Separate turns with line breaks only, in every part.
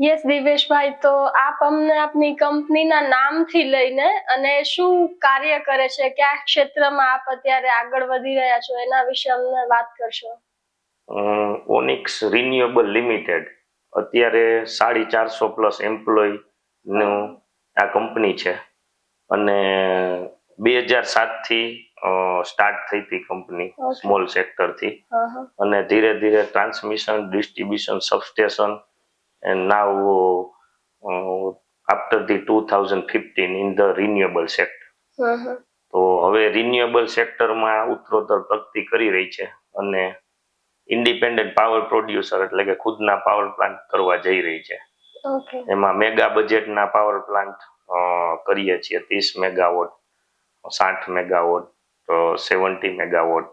Yes દિવેશભાઈ તો આપ અમને આપની કંપનીના નામથી લઈને અને શું કાર્ય કરે છે? કયા ક્ષેત્રમાં આપ અત્યારે આગળ વધી રહ્યા છો? એના વિશે અમને વાત કરશો.
ઓનિક્સ રિન્યુએબલ લિમિટેડ અત્યારે સાડી ચારસો પ્લસ એમ્પ્લોયનું આ કંપની છે. અને બે હજાર સાતથી સ્ટાર્ટ થઈ હતી કંપની સ્મોલ સેક્ટરથી અને ધીરે ધીરે transmission distribution substation and now thousand fifteen in the renewable sector
hmm hmm.
તો હવે રિન્યુએબલ સેક્ટરમાં ઉત્તરોત્તર પ્રગતિ કરી રહી છે અને ઇન્ડિપેન્ડન્ટ પાવર પ્રોડ્યુસર એટલે કે ખુદના પાવર પ્લાન્ટ કરવા જઈ રહી છે. એમાં મેગા બજેટના પાવર પ્લાન્ટ કરીએ છીએ ત્રીસ મેગાવોટ સાઠ megawatt seventy megawatt.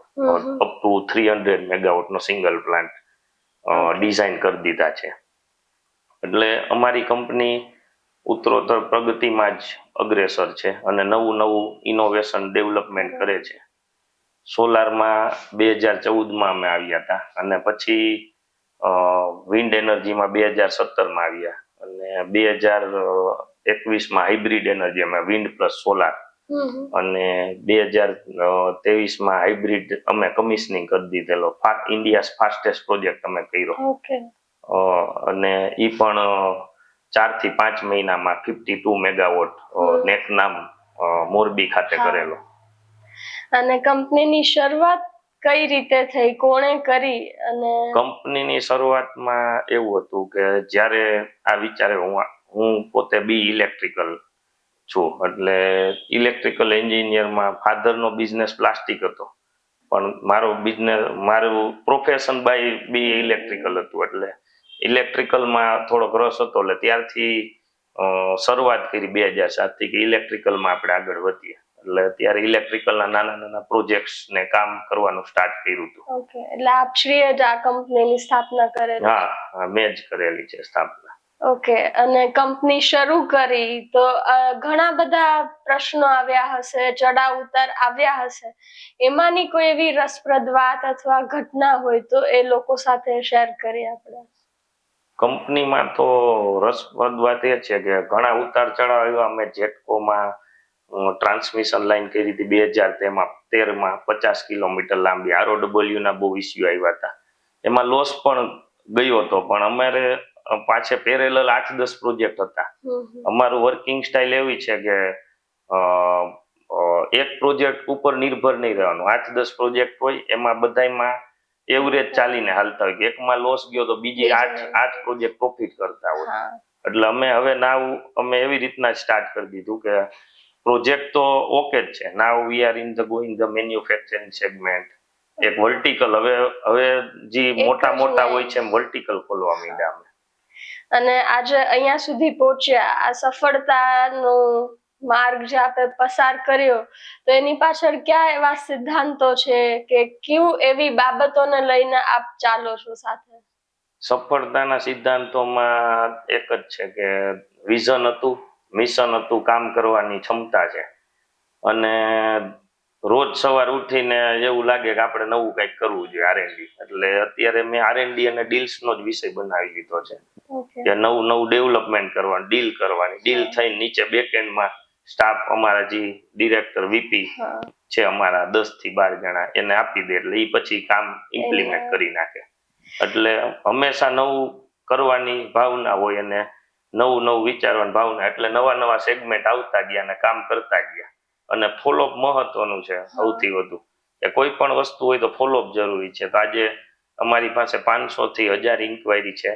Up to three hundred મેગાવોટનો single plant design કરી દીધા છે. એટલે અમારી કંપની ઉત્તરોત્તર પ્રગતિમાં જ અગ્રેસર છે અને નવું નવું ઇનોવેશન ડેવલપમેન્ટ કરે છે. સોલારમાં બે હજાર ચૌદમાં અમે આવ્યા હતા અને પછી વિન્ડ એનર્જીમાં બે હજાર સત્તરમાં આવ્યા અને બે હજાર એકવીસમાં હાઇબ્રિડ એનર્જી અમે વિન્ડ પ્લસ સોલાર. અને બે હજાર ત્રેવીસમાં હાઇબ્રિડ અમે કમિશનિંગ કરી દીધેલો. ઇન્ડિયા ફાસ્ટેસ્ટ પ્રોજેક્ટ અમે કર્યો. અને એ પણ ચારથી પાંચ મહિનામાં ફિફ્ટી ટુ મેગાવોટ. નેકનામ મોરબી ખાતે. કરેલો.
અને કંપનીની શરૂઆત કઈ રીતે થઈ? કોણે કરી? અને
કંપનીની શરૂઆતમાં એવું હતું કે જ્યારે આ વિચારે હું હું પોતે બી ઇલેક્ટ્રિકલ છું. એટલે ઇલેક્ટ્રિકલ એન્જિનિયરમાં ફાધરનો બિઝનેસ પ્લાસ્ટિક હતો. પણ મારો બિઝનેસ મારું પ્રોફેશન બાય બી ઇલેક્ટ્રિકલ હતું. એટલે ઇલેક્ટ્રિકલમાં થોડોક રસ હતો એટલે ત્યારથી શરૂઆત કરી બે હજાર સાતથી કે ઇલેક્ટ્રિકલમાં આપણે આગળ વધીએ. એટલે ત્યારે ઇલેક્ટ્રિકલના નાના નાના પ્રોજેક્ટ્સ ને કામ કરવાનું સ્ટાર્ટ કર્યું હતું.
ઓકે એટલે આપ શ્રીએ જ આ કંપનીની સ્થાપના કરેલી?
હા હા, મેં જ કરેલી છે સ્થાપના.
ઓકે અને કંપની શરૂ કરી તો ઘણા બધા પ્રશ્નો આવ્યા હશે ચડાવ ઉતાર આવ્યા હશે. એમાંની કોઈ એવી રસપ્રદ વાત અથવા ઘટના હોય તો એ લોકો સાથે શેર કરીએ આપણે.
કંપનીમાં તો રસપ્રદ વાત એ છે કે ઘણા ઉતાર ચઢાવ એવા અમે જેટકોમાં ટ્રાન્સમિશન લાઈન કરી હતી બે હજાર તેમાં તેરમાં પચાસ કિલોમીટર લાંબી. આરો ના બહુ ઇસ્યુ આવ્યા હતા. એમાં લોસ પણ ગયો હતો. પણ અમારે પાછે પેરેલલ આઠ દસ પ્રોજેક્ટ હતા. અમારું વર્કિંગ સ્ટાઇલ એવી છે કે એક પ્રોજેક્ટ ઉપર નિર્ભર નહીં રહેવાનું. આઠ દસ પ્રોજેક્ટ હોય એમાં બધાયમાં એવરેજ ચાલીને હાલતા હોય કે એકમાં લોસ ગયો તો બીજી
બીજી
આઠ આઠ પ્રોજેક્ટ પ્રોફિટ કરતા હોય. એટલે અમે હવે નાવ અમે એવી રીતના સ્ટાર્ટ કરી દીધું કે પ્રોજેક્ટ તો ઓકે જ છે. Now we are in the going the manufacturing segment એક વર્ટિકલ હવે હવે જે મોટા મોટા હોય. છે એમ વર્ટિકલ ખોલવા માંડ્યા અમે.
અને આજે અહીંયા સુધી પહોંચ્યા. આ સફળતાનો માર્ગ જે આપણે પસાર કર્યો તો એની પાછળ કયા એવા સિદ્ધાંતો છે કે કેવું એવી બાબતોને લઈને આપ ચાલો છો સાથે?
સફળતાના સિદ્ધાંતોમાં એક જ છે કે વિઝન હતું મિશન હતું કામ કરવાની ક્ષમતા છે. અને રોજ સવાર ઉઠીને એવું લાગે કે આપણે નવું કંઈક કરવું જોઈએ આરએનડી એટલે અત્યારે મેં આરએનડી અને ડીલ્સનો જ વિષય બનાવી લીધો છે. કે નવું નવું ડેવલપમેન્ટ કરવાનું ડીલ કરવાની. ડીલ થઈને નીચે બેકએન્ડમાં સ્ટાફ અમારા જે ડિરેક્ટર વીપી છે અમારા દસથી બાર જણા એને આપી દે એટલે એ પછી કામ ઇમ્પ્લિમેન્ટ કરી નાખે. એટલે હંમેશા નવું કરવાની ભાવના હોય અને નવું નવું વિચારવાની ભાવના એટલે નવા નવા સેગમેન્ટ આવતા ગયા અને કામ કરતા ગયા. અને ફોલોઅપ મહત્વનું છે સૌથી વધુ. કે કોઈ પણ વસ્તુ હોય તો ફોલોઅપ જરૂરી છે. તો આજે અમારી પાસે પાંચસો થી હજાર ઇન્ક્વાયરી છે.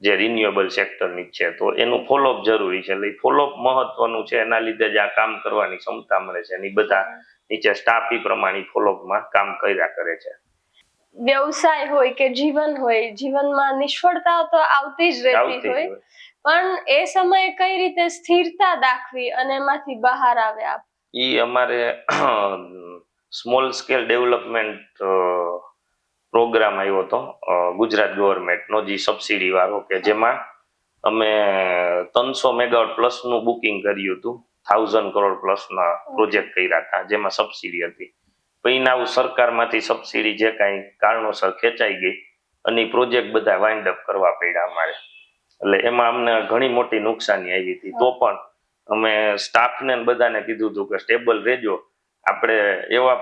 જે રિન્યુએબલ સેક્ટરની છે. તો એનું ફોલોઅપ જરૂરી છે. એટલે ફોલોઅપ મહત્વનું છે. એના લીધે જ આ કામ કરવાની ક્ષમતા મળે છે. અને બધા નીચે સ્ટાફ પ્રમાણે ફોલોઅપમાં કામ કર્યા કરે છે.
વ્યવસાય હોય કે જીવન હોય જીવનમાં નિષ્ફળતા તો આવતી જ રહેતી હોય. પણ એ સમયે કઈ રીતે સ્થિરતા દાખવી અને એમાંથી બહાર આવ્યા એ
ઈ અમારે સ્મોલ સ્કેલ ડેવલપમેન્ટ પ્રોગ્રામ આવ્યો હતો ગુજરાત ગવર્મેન્ટનો, જે સબસિડી વાળો, કે જેમાં અમે ત્રણસો મેગાવોટ પ્લસનું બુકિંગ કર્યું હતું, થાઉઝન્ડ કરોડ પ્લસના પ્રોજેક્ટ કર્યા હતા, જેમાં સબસિડી હતી. પૈનાવ સરકારમાંથી સબસિડી જે કાંઈ કારણોસર ખેંચાઈ ગઈ, અને પ્રોજેક્ટ બધા વાઇન્ડ અપ કરવા પડ્યા અમારે. એટલે એમાં અમને ઘણી મોટી નુકસાની આવી હતી. તો પણ અમે સ્ટાફને બધાને કીધું હતું કે સ્ટેબલ રહેજો આપણે એવા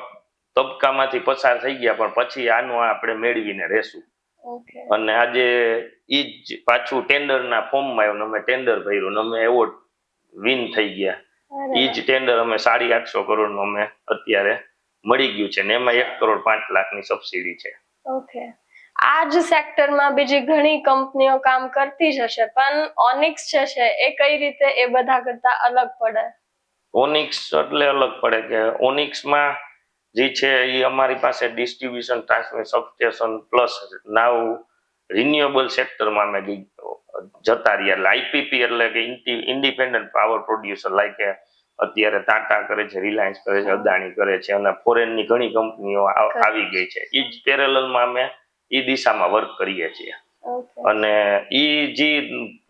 તબક્કામાંથી પસાર થઈ ગયા પણ પછી આનું આપણે મેળવીને રહેશું. અને આજે ઈ જ પાછું ટેન્ડરના ફોર્મમાં આવ્યું અમે ટેન્ડર ભર્યું ને અમે એવોર્ડ વિન થઈ ગયા. ઈ જ ટેન્ડર અમે સાડી આઠસો કરોડનું અમે અત્યારે મળી ગયું છે ને એમાં એક કરોડ પાંચ લાખની સબસિડી છે.
ઓકે આ જ સેક્ટરમાં બીજી ઘણી કંપનીઓ કામ કરતી જ હશે પણ ઓનિક્સ જે છે એ કઈ રીતે એ બધા કરતા અલગ પડે?
ઓનિક્સ એટલે અલગ પડે કે ઓનિક્સમાં જે છે એ અમારી પાસે distribution transmission substation plus now renewable સેક્ટરમાં અમે જતા રહ્યા. એટલે આઈપીપી એટલે કે ઇન્ડિપેન્ડન્ટ પાવર પ્રોડ્યુસર લાઈક અત્યારે ટાટા કરે છે રિલાયન્સ કરે છે અદાણી કરે છે અને ફોરેનની ઘણી કંપનીઓ આવી ગઈ છે. એ જ પેરેલલમાં અમે એ દિશામાં વર્ક કરીએ છીએ. અને ઈ જે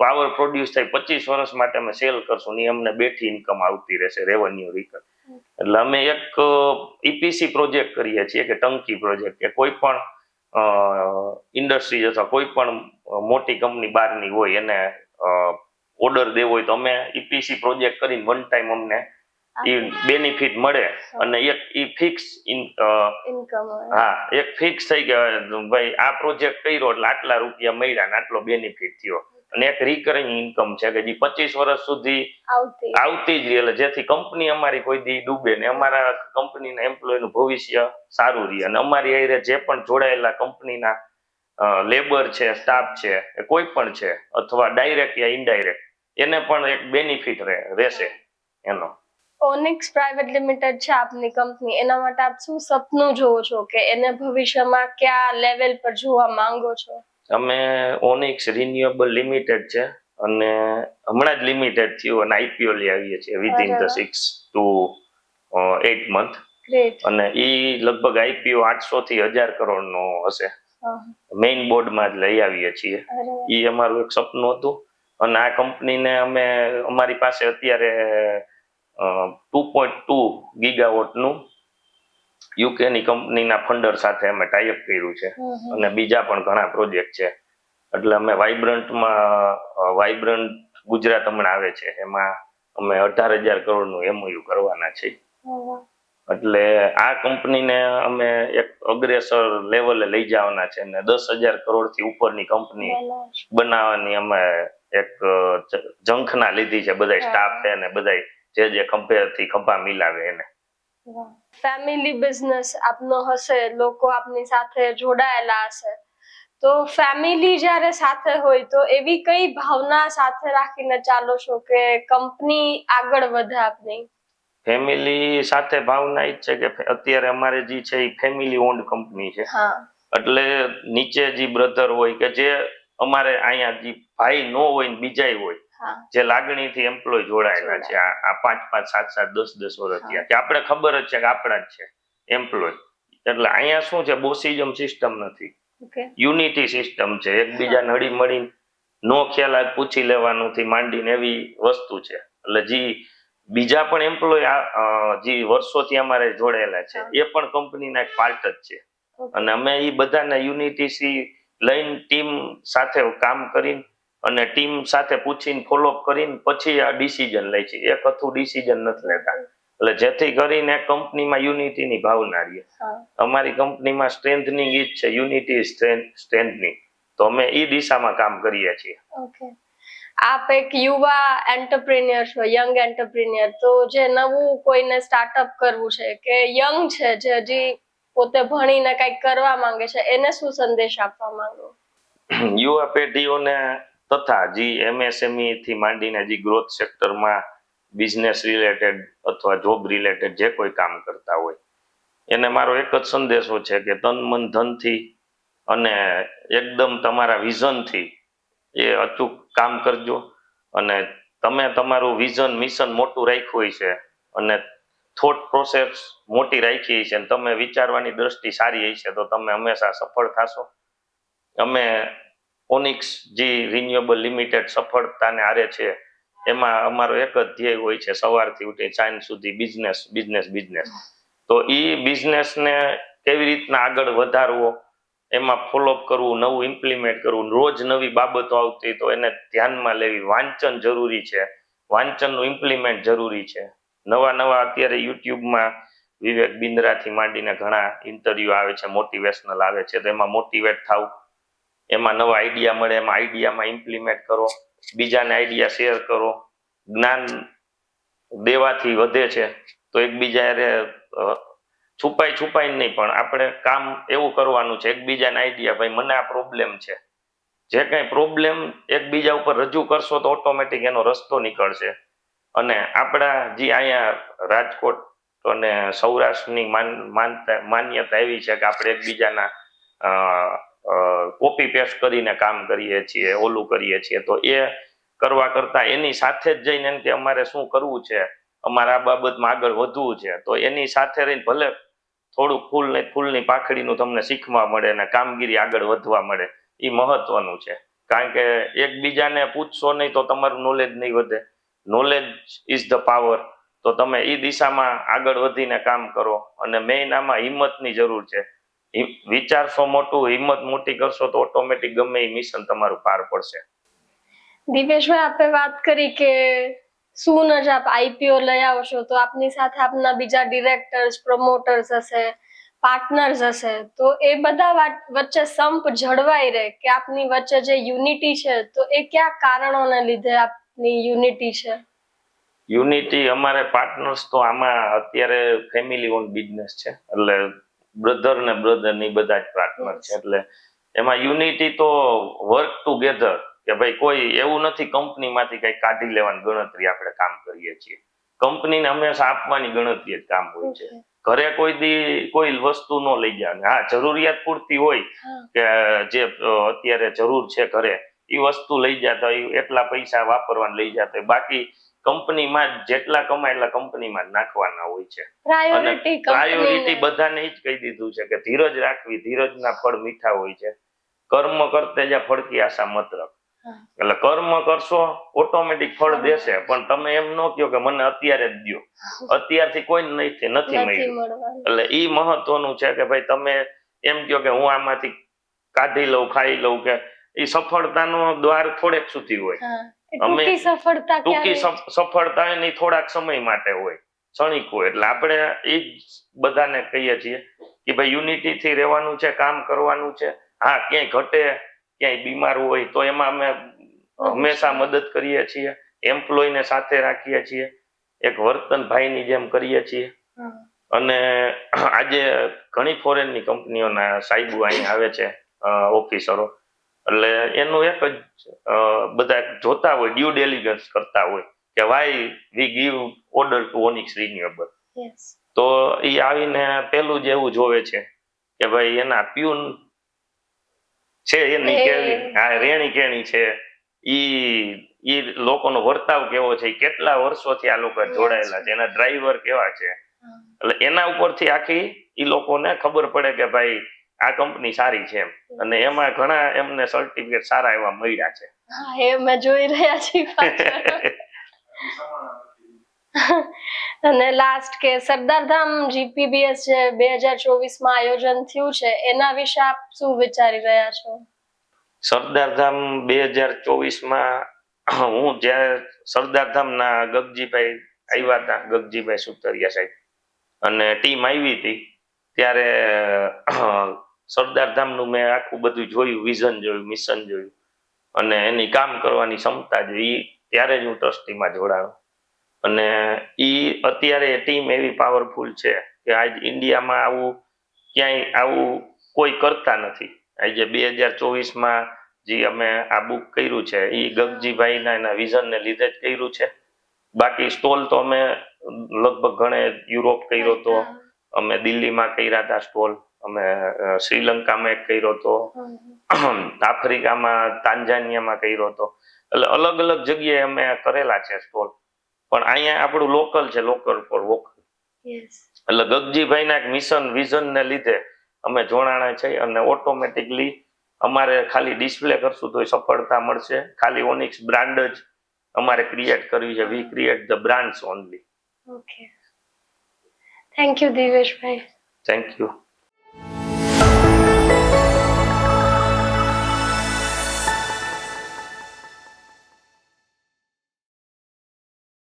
પાવર પ્રોડ્યુસ થાય પચીસ વર્ષ માટે અમે સેલ કરશું ને અમને બેઠી ઇન્કમ આવતી રહેશે રેવન્યુ રિકર એટલે અમે એક ઈપીસી પ્રોજેક્ટ કરીએ છીએ કે ટંકી પ્રોજેક્ટ કે કોઈ પણ ઇન્ડસ્ટ્રી અથવા કોઈ પણ મોટી કંપની બહારની હોય એને ઓર્ડર દેવો હોય તો અમે ઈપીસી પ્રોજેક્ટ કરીને વન ટાઈમ અમને એ બેનિફિટ મળે અને એક ઈ ફિક્સ
ઇન્કમ
હા એક ફિક્સ થઈ ગયા. ભાઈ આ પ્રોજેક્ટ કર્યો એટલે આટલા રૂપિયા મળ્યા ને આટલો બેનિફિટ થયો. અને એક રિકરિંગ ઇન્કમ છે કે જે પચીસ વર્ષ સુધી
આવતી.
જ રહી. એટલે જેથી કંપની અમારી કોઈ દી ડૂબે ને અમારા કંપનીના એમ્પ્લોયનું ભવિષ્ય સારું રહે. અને અમારી હારે જે પણ જોડાયેલા કંપનીના લેબર છે સ્ટાફ છે એ કોઈ પણ છે અથવા ડાયરેક્ટ યા ઇનડાયરેક્ટ એને પણ એક બેનિફિટ રહેશે એનો.
ઓનિક્સ પ્રાઇવેટ લિમિટેડ છે આપની કંપની એના માટે આપ શું સપનું જોવો છો કે એને ભવિષ્યમાં કયા લેવલ પર જોવા માંગો છો?
અમે ઓનિક્સ રિન્યુએબલ લિમિટેડ છે અને હમણાં જ લિમિટેડ થયું અને આઈપીઓ લઈ આવીએ છીએ within the six to eight month અને ઈ લગભગ આઈપીઓ આઠસો થી હજાર કરોડનો હશે. મેઇન બોર્ડમાં જ લઈ આવીએ છીએ. ઈ અમારું એક સપનું હતું. અને આ કંપનીને અમે અમારી પાસે અત્યારે ટુ પોઈન્ટ ટુ ગીગાવોટનું યુકેની કંપનીના ફંડર સાથે અમે ટાઈઅપ કર્યું છે. અને બીજા પણ ઘણા પ્રોજેક્ટ છે. એટલે અમે વાઇબ્રન્ટમાં વાઇબ્રન્ટ ગુજરાત હમણાં આવે છે. એમાં અમે અઢાર હજાર કરોડનું એમઓયુ કરવાના છે એટલે આ કંપનીને અમે એક અગ્રેસર લેવલે લઈ જવાના છે. અને દસ હજાર કરોડથી ઉપરની કંપની બનાવવાની અમે એક જંખના ઝંખના લીધી છે. બધા સ્ટાફ છે ને બધા જે જે કંપેરથી ખભા મિલાવે એને.
ફેમિલી બિઝનેસ આપનો હશે લોકો આપની સાથે જોડાયેલા હશે. તો ફેમિલી જ્યારે સાથે હોય તો એવી કઈ ભાવના સાથે રાખીને ચાલો છો કે કંપની આગળ વધે આપની?
ફેમિલી સાથે ભાવના ઈ જ છે કે અત્યારે અમારે જે છે એ ફેમિલી ઓન્ડ કંપની છે.
હા.
એટલે નીચે જે બ્રધર હોય કે જે અમારે અહીંયા જે ભાઈ નો હોય ને બીજાય હોય જે લાગણીથી એમ્પ્લોય જોડાયેલા છે. આ પાંચ પાંચ સાત સાત દસ દસ વર્ષ થયા કે આપણે ખબર જ છે કે આપણા જ છે એમ્પ્લોય એટલે અહીંયા શું છે? બોસિઝમ સિસ્ટમ નથી. યુનિટી સિસ્ટમ છે. એકબીજા નડી મળી નો ખ્યાલ પૂછી લેવાનું થી માંડીને એવી વસ્તુ છે. એટલે જે બીજા પણ એમ્પ્લોય જે વર્ષોથી અમારે જોડાયેલા છે એ પણ કંપનીના એક પાર્ટ જ છે. અને અમે એ બધાને યુનિટી લઈને ટીમ સાથે કામ કરીને અને ટીમ સાથે પૂછીને ફોલોઅપ કરીને પછી આ ડિસિઝન લે છે. એક હતું ડિસિઝન નથી લેતા. એટલે જેથી કરીને કંપનીમાં યુનિટીની ભાવના રહે. અમારી કંપનીમાં સ્ટ્રેન્થનિંગ ઈ જ છે યુનિટી સ્ટ્રેન્થનિંગ તો અમે એ દિશામાં કામ કરીએ છીએ.
ઓકે. આપ એક યુવા એન્ટરપ્રિન્યોર છો યંગ એન્ટરપ્રિન્યોર તો જે નવું કોઈને સ્ટાર્ટઅપ કરવું છે કે યંગ છે જે હજી પોતે ભણીને કંઈક કરવા માંગે છે એને શું સંદેશ આપવા માંગો?
યુવા પેઢીઓને તથા જે એમએસએમઈ થી માંડીને જે ગ્રોથ સેક્ટરમાં બિઝનેસ રિલેટેડ અથવા જોબ રિલેટેડ જે કોઈ કામ કરતા હોય. એને મારો એક જ સંદેશો છે કે તન મન ધનથી અને એકદમ તમારા વિઝનથી એ અચૂક કામ કરજો અને તમે તમારું વિઝન મિશન મોટું રાખ્યું છે અને થોટ પ્રોસેસ મોટી રાખી છે અને તમે વિચારવાની દ્રષ્ટિ સારી છે તો તમે હંમેશા સફળ થશો. અમે ઓનિક્સ જે રિન્યુએબલ લિમિટેડ સફળતાને આરે છે. એમાં અમારો એક જ ધ્યેય હોય છે, સવારથી ઉઠી સાંજ સુધી બિઝનેસ બિઝનેસ બિઝનેસ તો એ બિઝનેસને કેવી રીતના આગળ વધારવો, એમાં ફોલોઅપ કરવું, નવું ઇમ્પ્લિમેન્ટ કરવું, રોજ નવી બાબતો આવતી તો એને ધ્યાનમાં લેવી વાંચન જરૂરી છે. વાંચનનું ઇમ્પ્લિમેન્ટ જરૂરી છે. નવા નવા અત્યારે યુટ્યુબમાં વિવેક બિંદ્રાથી માંડીને ઘણા ઇન્ટરવ્યુ આવે છે મોટિવેશનલ આવે છે, તો એમાં મોટિવેટ થવું. એમાં નવા આઈડિયા મળે, એમાં આઈડિયામાં ઇમ્પ્લિમેન્ટ કરો, બીજાને આઈડિયા શેર કરો. જ્ઞાન દેવાથી વધે છે, તો એકબીજા છુપાઈ છુપાઈ નહીં, પણ આપણે કામ એવું કરવાનું છે, એકબીજાને આઈડિયા ભાઈ, મને આ પ્રોબ્લેમ છે. જે કંઈ પ્રોબ્લેમ એકબીજા ઉપર રજૂ કરશો, તો ઓટોમેટિક એનો રસ્તો નીકળશે. અને આપણા જે અહીંયા રાજકોટ અને સૌરાષ્ટ્રની માન્યતા એવી છે કે આપણે એકબીજાના કોપી પેસ્ટ કરીને કામ કરીએ છીએ, ઓલું કરીએ છીએ, તો એ કરવા કરતા એની સાથે જ જઈને એમ કે અમારે શું કરવું છે? અમારે આ બાબતમાં આગળ વધવું છે. તો એની સાથે રહીને ભલે થોડુંક ફૂલ ફૂલની પાખડીનું તમને શીખવા મળે અને કામગીરી આગળ વધવા મળે એ મહત્વનું છે. કારણ કે એકબીજાને પૂછશો નહીં તો તમારું નોલેજ નહીં વધે. નોલેજ ઇઝ ધ પાવર તો તમે એ દિશામાં આગળ વધીને કામ કરો અને મેઇન આમાં હિંમતની જરૂર છે. વિચારશો મોટું હિંમત મોટી કરશો તો ઓટોમેટિક ગમે એ મિશન તમારું પાર પડશે.
દિવેશભાઈ આપે વાત કરી કે શું જ આપ આઈપીઓ લઈ આવશો તો આપની સાથે આપના બીજા ડિરેક્ટર્સ પ્રમોટર્સ હશે પાર્ટનર્સ હશે. તો એ બધા વચ્ચે સંપ જળવાઈ રહે કે આપની વચ્ચે જે યુનિટી છે તો એ કયા કારણોને લીધે આપની યુનિટી છે?
યુનિટી અમારે પાર્ટનર્સ તો આમાં અત્યારે ફેમિલી ઓન બિઝનેસ છે. એટલે બ્રધર ને બ્રધરની બધા જ પાર્ટનર છે. એટલે એમાં યુનિટી તો વર્ક ટુગેધર કે ભાઈ કોઈ એવું નથી કંપનીમાંથી કઈ કાઢી લેવાની ગણતરી આપણે કામ કરીએ છીએ. કંપનીને હંમેશા આપવાની ગણતરી જ કામ હોય છે. ઘરે કોઈ દી કોઈ વસ્તુ ન લઈ જાય હા જરૂરિયાત પૂરતી હોય કે જે અત્યારે જરૂર છે ઘરે એ વસ્તુ લઈ જતા એટલા પૈસા વાપરવાની લઈ જતા બાકી કંપનીમાં જેટલા કમાય એટલા કંપનીમાં નાખવાના હોય છે.
પ્રાયોરિટી
પ્રાયોરિટી બધાને જ કહી દીધું છે કે ધીરજ રાખવી ધીરજના ફળ મીઠા હોય છે. કર્મ કરતે જ ફળકી આશા મત રખ. એટલે કર્મ કરશો ઓટોમેટિક ફળ દેશે. પણ તમે એમ ન કહો કે મને અત્યારે જ દો અત્યારથી કોઈ નથી નથી મળ્યું. એટલે ઈ મહત્વનું છે કે ભાઈ તમે એમ કહો કે હું આમાંથી કાઢી લઉં ખાઈ લઉં કે એ સફળતાનો દ્વાર થોડેક સુધી હોય. અમે
સફળતા
ટૂંકી સફળતા હોય થોડાક સમય માટે હોય ક્ષણિકો એટલે આપણે એ જ બધાને કહીએ છીએ કે ભાઈ યુનિટી થી રહેવાનું છે કામ કરવાનું છે હા ક્યાંય ઘટે ક્યાંય બીમાર હોય તો એમાં અમે હંમેશા મદદ કરીએ છીએ એમ્પ્લોયને સાથે રાખીએ છીએ એક વર્તન ભાઈની જેમ કરીએ છીએ. અને આજે ઘણી ફોરેનની કંપનીઓના સાહેબો અહીં આવે છે ઓફિસરો. એટલે એનું એક જ બધા જોતા હોય ડ્યુ ડેલિગન્સ કરતા હોય કે why we give order to Onyx renewable. તો એ આવીને પેલું જ એવું જોવે છે કે ભાઈ એના પ્યુન છે એની. કેવી હા રેણી કેણી છે ઈ ઈ લોકોનો વર્તાવ કેવો છે કેટલા વર્ષોથી આ લોકો જોડાયેલા છે એના ડ્રાઈવર કેવા છે એટલે એના ઉપરથી આખી ઈ લોકોને ખબર પડે કે ભાઈ આ કંપની સારી છે એમ. અને એમાં ઘણા એમને સર્ટિફિકેટ સારા એવા મળ્યા છે.
હા એ મેં જોઈ રહ્યા છીએ અને લાસ્ટ કે સરદારધામ જીપીબીએસ જે બે હજાર ચોવીસમાં આયોજન થયું છે એના વિશે આપ શું વિચારી રહ્યા છો?
સરદારધામ બે હજાર ચોવીસમાં હું જ્યારે સરદારધામના ગગજીભાઈ આવ્યા હતા ગગજીભાઈ સુતરિયા સાહેબ અને ટીમ આવી હતી ત્યારે સરદારધામનું મેં આખું બધું જોયું વિઝન જોયું મિશન જોયું. અને એની કામ કરવાની ક્ષમતા જોઈ ત્યારે જ હું ટ્રસ્ટીમાં જોડાયો. અને ઈ અત્યારે ટીમ એવી પાવરફુલ છે કે આજ ઇન્ડિયામાં આવું ક્યાંય આવું કોઈ કરતા નથી. આજે બે હજાર ચોવીસમાં જે અમે આ બુક કર્યું છે એ ગગજીભાઈના એના વિઝનને લીધે જ કર્યું છે. બાકી સ્ટોલ તો અમે લગભગ ઘણે યુરોપ કર્યો તો અમે દિલ્હીમાં કર્યા હતા સ્ટોલ અમે શ્રીલંકામાં એક કર્યો તો આફ્રિકામાં તાંજાનિયામાં કર્યો હતો. એટલે અલગ અલગ જગ્યાએ અમે કરેલા છે સ્ટોલ. પણ અહીંયા આપણું લોકલ છે લોકલ ફોર વોકલ. એટલે ગગજીભાઈના એક મિશન વિઝન ને લીધે અમે જોડાણા છે અને ઓટોમેટિકલી અમારે ખાલી ડિસ્પ્લે કરશું તો સફળતા મળશે. ખાલી ઓનિક્સ બ્રાન્ડ જ અમારે ક્રિએટ કરવી છે. We create the brands only
okay thank you Diveshbhai
thank you